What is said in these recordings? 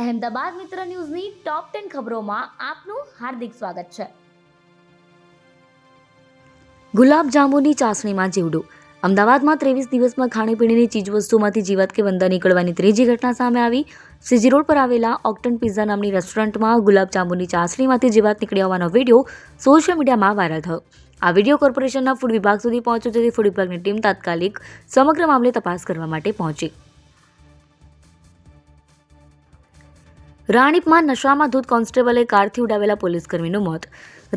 અહેમદાબાદ મિત્ર ન્યૂઝની top ten ખબરોમાં આપનું હાર્દિક સ્વાગત છે. ગુલાબજાંબુની ચાસણીમાં જીવડું. અમદાવાદમાં ત્રેવીસ દિવસમાં ખાણીપીણીની ચીજવસ્તુમાંથી જીવાત કે વંદા નીકળવાની ત્રીજી ઘટના સામે આવી. સીજી રોડ પર આવેલા ઓક્ટન પિઝા નામની રેસ્ટોરન્ટમાં ગુલાબ જાંબુની ચાસણીમાંથી જીવાત નીકળી આવવાનો વીડિયો સોશિયલ મીડિયામાં વાયરલ થયો. આ વીડિયો કોર્પોરેશનના ફૂડ વિભાગ સુધી પહોંચ્યો, જેથી ફૂડ વિભાગની ટીમ તાત્કાલિક સમગ્ર મામલે તપાસ કરવા માટે પહોંચી. રાણીપમાં નશામાં ધૂત કોન્સ્ટેબલે કારથી ઉડાવેલા પોલીસકર્મીનું મોત.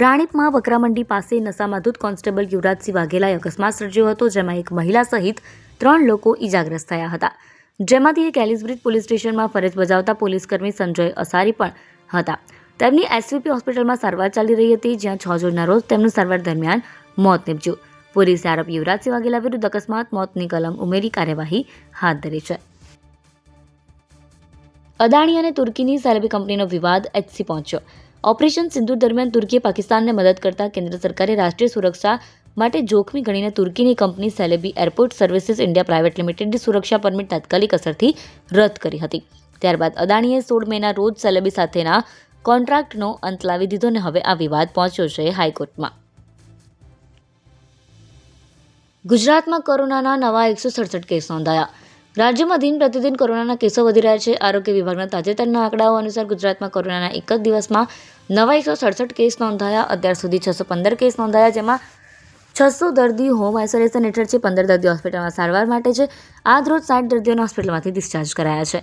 રાણીપમાં વકરામંડી પાસે નશામાં ધૂત કોન્સ્ટેબલ યુવરાજસિંહ વાઘેલાએ અકસ્માત સર્જ્યો હતો, જેમાં એક મહિલા સહિત ત્રણ લોકો ઇજાગ્રસ્ત થયા હતા. જેમાંથી એક એલિઝબ્રિજ પોલીસ સ્ટેશનમાં ફરજ બજાવતા પોલીસકર્મી સંજય અસારી પણ હતા. તેમની એસવીપી હોસ્પિટલમાં સારવાર ચાલી રહી હતી, જ્યાં છ જૂનના રોજ તેમનું સારવાર દરમિયાન મોત નીપજ્યું. પોલીસે આરોપી યુવરાજસિંહ વાઘેલા વિરુદ્ધ અકસ્માત, મોતની કલમ ઉમેરી કાર્યવાહી હાથ ધરી છે. અદાણી અને તુર્કીની સેલેબી કંપનીનો વિવાદ એચસી પહોંચ્યો. ઓપરેશન સિંધુ દરમિયાન તુર્કીએ પાકિસ્તાનને મદદ કરતા કેન્દ્ર સરકારે રાષ્ટ્રીય સુરક્ષા માટે જોખમી ગણીને તુર્કીની company Celebi Airport Services India Private લિમિટેડની સુરક્ષા પરમિટ તાત્કાલિક અસરથી રદ કરી હતી. ત્યારબાદ અદાણીએ સોળ મેના રોજ સેલેબી સાથેના કોન્ટ્રાક્ટનો અંત લાવી દીધો અને હવે આ વિવાદ પહોંચ્યો છે હાઈકોર્ટમાં. ગુજરાતમાં કોરોનાના નવા એકસો સડસઠ કેસ નોંધાયા. રાજ્યમાં દિન પ્રતિદિન કોરોનાના કેસો વધી રહ્યા છે. આરોગ્ય વિભાગના તાજેતરના આંકડાઓ અનુસાર ગુજરાતમાં કોરોનાના એક જ દિવસમાં નવા એકસો સડસઠ કેસ નોંધાયા. અત્યાર સુધી છસો પંદર કેસ નોંધાયા, જેમાં છસો દર્દી હોમ આઇસોલેશન હેઠળ છે. પંદર દર્દી હોસ્પિટલમાં સારવાર માટે છે. આજ રોજ સાઠ દર્દીઓને હોસ્પિટલમાંથી ડિસ્ચાર્જ કરાયા છે.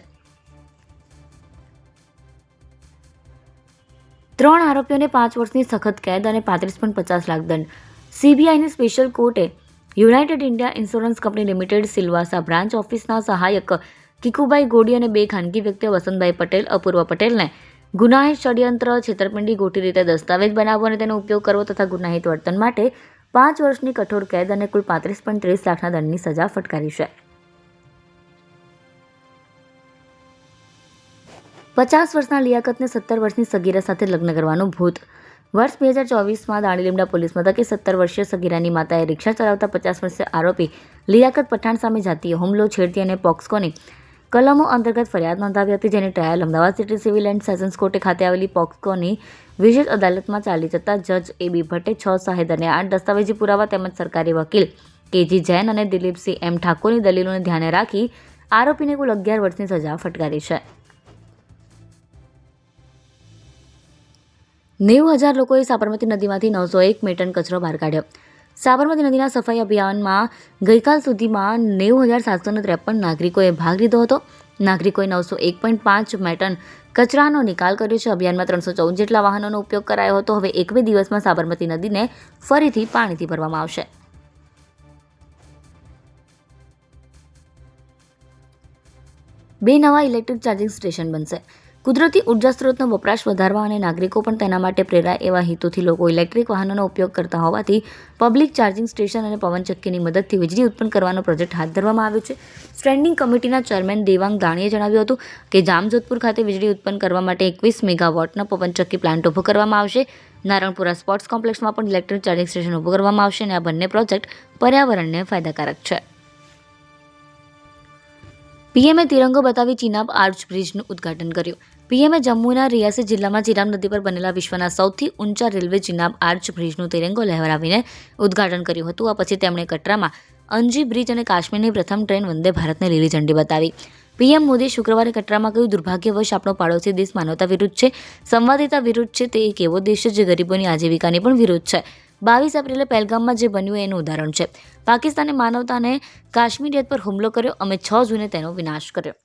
ત્રણ આરોપીઓને પાંચ વર્ષની સખત કેદ અને પાંત્રીસ પોઈન્ટ પચાસ લાખ દંડ. સીબીઆઈની સ્પેશિયલ કોર્ટે United India Insurance Company Limited Silvassa branch ઓફિસના સહાયક કિકુભાઈ ગોડી અને બે ખાનગી વ્યક્તિઓ વસંતભાઈ પટેલ, અપૂર્વ પટેલને ગુનાહિત ષડયંત્ર, છેતરપિંડી ગોઠી રીતે દસ્તાવેજ બનાવવો અને તેનો ઉપયોગ કરવો તથા ગુનાહિત વર્તન માટે પાંચ વર્ષની કઠોર કેદ અને કુલ પાંત્રીસ પોઈન્ટ ત્રીસ લાખના દંડની સજા ફટકારી છે. પચાસ વર્ષના લિયાકતને સત્તર વર્ષની સગીરા સાથે લગ્ન કરવાનું ભૂત વર્ષ બે હજાર ચોવીસમાં દાણીલીમડા પોલીસ મથકે સત્તર વર્ષીય સગીરાની માતાએ રિક્ષા ચલાવતા પચાસ વર્ષીય આરોપી લિયાકત પઠાણ સામે જાતીય હુમલો છેડતી અને પોક્સકોની કલમો અંતર્ગત ફરિયાદ નોંધાવી હતી, જેની trial Ahmedabad city civil and sessions કોર્ટે ખાતે આવેલી પોક્સકોની વિશેષ અદાલતમાં ચાલી જતા જજ એ બી ભટ્ટે છ સાહેદ અને આઠ દસ્તાવેજી પુરાવા તેમજ સરકારી વકીલ કેજી જૈન અને દિલીપસિંહ એમ ઠાકોરની દલીલોને ધ્યાને રાખી આરોપીને કુલ અગિયાર વર્ષની સજા ફટકારી છે. નેવું હજાર લોકોએ સાબરમતી નદીમાંથી નવસો એક મેટન કચરો બહાર કાઢ્યો. સાબરમતી નદીના સફાઈ અભિયાનમાં ગઈકાલ સુધીમાં નેવું હજાર સાતસો ત્રેપન નાગરિકોએ ભાગ લીધો હતો. નાગરિકોએ નવસો એક પોઈન્ટ પાંચ મેટન કચરાનો નિકાલ કર્યો છે. અભિયાનમાં ત્રણસો ચૌદ જેટલા વાહનોનો ઉપયોગ કરાયો હતો. હવે એક બે દિવસમાં સાબરમતી નદીને ફરીથી પાણીથી ભરવામાં આવશે. બે નવા ઇલેક્ટ્રિક ચાર્જિંગ સ્ટેશન બનશે. કુદરતી ઊર્જા સ્ત્રોતનો વપરાશ વધારવા અને નાગરિકો પણ તેના માટે પ્રેરાય એવા હેતુથી લોકો ઇલેક્ટ્રિક વાહનોનો ઉપયોગ કરતા હોવાથી પબ્લિક ચાર્જિંગ સ્ટેશન અને પવનચક્કીની મદદથી વીજળી ઉત્પન્ન કરવાનો પ્રોજેક્ટ હાથ ધરવામાં આવ્યો છે. સ્ટેન્ડિંગ કમિટીના ચેરમેન દેવાંગ દાણીએ જણાવ્યું હતું કે જામજોધપુર ખાતે વીજળી ઉત્પન્ન કરવા માટે એકવીસ મેગાવોટનો પવનચક્કી પ્લાન્ટ ઊભો કરવામાં આવશે. નારણપુરા સ્પોર્ટ્સ કોમ્પ્લેક્સમાં પણ ઇલેક્ટ્રિક ચાર્જિંગ સ્ટેશન ઊભું કરવામાં આવશે અને આ બંને પ્રોજેક્ટ પર્યાવરણને ફાયદાકારક છે. પીએમએ તિરંગો બતાવી ચીનાબ આર્ચ બ્રિજનું ઉદ્ઘાટન કર્યું. પીએમએ જમ્મુના રિયાસી જિલ્લામાં ચિરામ નદી પર બનેલા વિશ્વના સૌથી ઊંચા રેલવે ચિનાબ આર્ચ બ્રિજનું તિરંગો લહેરાવીને ઉદ્ઘાટન કર્યું હતું. આ પછી તેમણે કટરામાં અંજી બ્રિજ અને કાશ્મીરની પ્રથમ ટ્રેન વંદે ભારતને લીલી ઝંડી બતાવી. પીએમ મોદી શુક્રવારે કટરામાં કહ્યું, દુર્ભાગ્યવશ આપણો પાડોશી દેશ માનવતા વિરુદ્ધ છે, સંવાદિતા વિરુદ્ધ છે, તે એક એવો દેશ છે જે ગરીબોની આજીવિકાની પણ વિરુદ્ધ છે. બાવીસ એપ્રિલે પહેલગામમાં જે બન્યું એનું ઉદાહરણ છે. પાકિસ્તાને માનવતાને કાશ્મીરિયત પર હુમલો કર્યો, અમે છ જૂને તેનો વિનાશ કર્યો.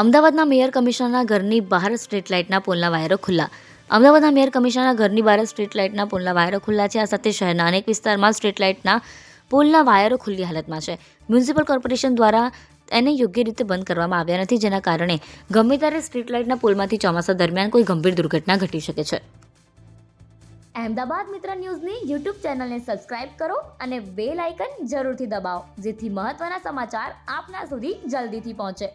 અમદાવાદના મેયર કમિશનરના ઘરની બહાર સ્ટ્રીટ લાઇટના પોલના વાયરો ખુલ્લા. અમદાવાદના મેયર કમિશનરના ઘરની બહાર સ્ટ્રીટ લાઇટના પોલના વાયરો ખુલ્લા છે. આ સાથે શહેરના અનેક વિસ્તારમાં સ્ટ્રીટ લાઇટના પોલના વાયરો ખુલ્લી હાલતમાં છે. મ્યુનિસિપલ કોર્પોરેશન દ્વારા એને યોગ્ય રીતે બંધ કરવામાં આવ્યા નથી, જેના કારણે ગમે ત્યારે સ્ટ્રીટ લાઇટના પોલમાંથી ચોમાસા દરમિયાન કોઈ ગંભીર દુર્ઘટના ઘટી શકે છે. અમદાવાદ મિત્ર ન્યૂઝની યુટ્યુબ ચેનલને સબસ્ક્રાઇબ કરો અને બેલ આઇકન જરૂરથી દબાવો, જેથી મહત્ત્વના સમાચાર આપના સુધી જલ્દીથી પહોંચે.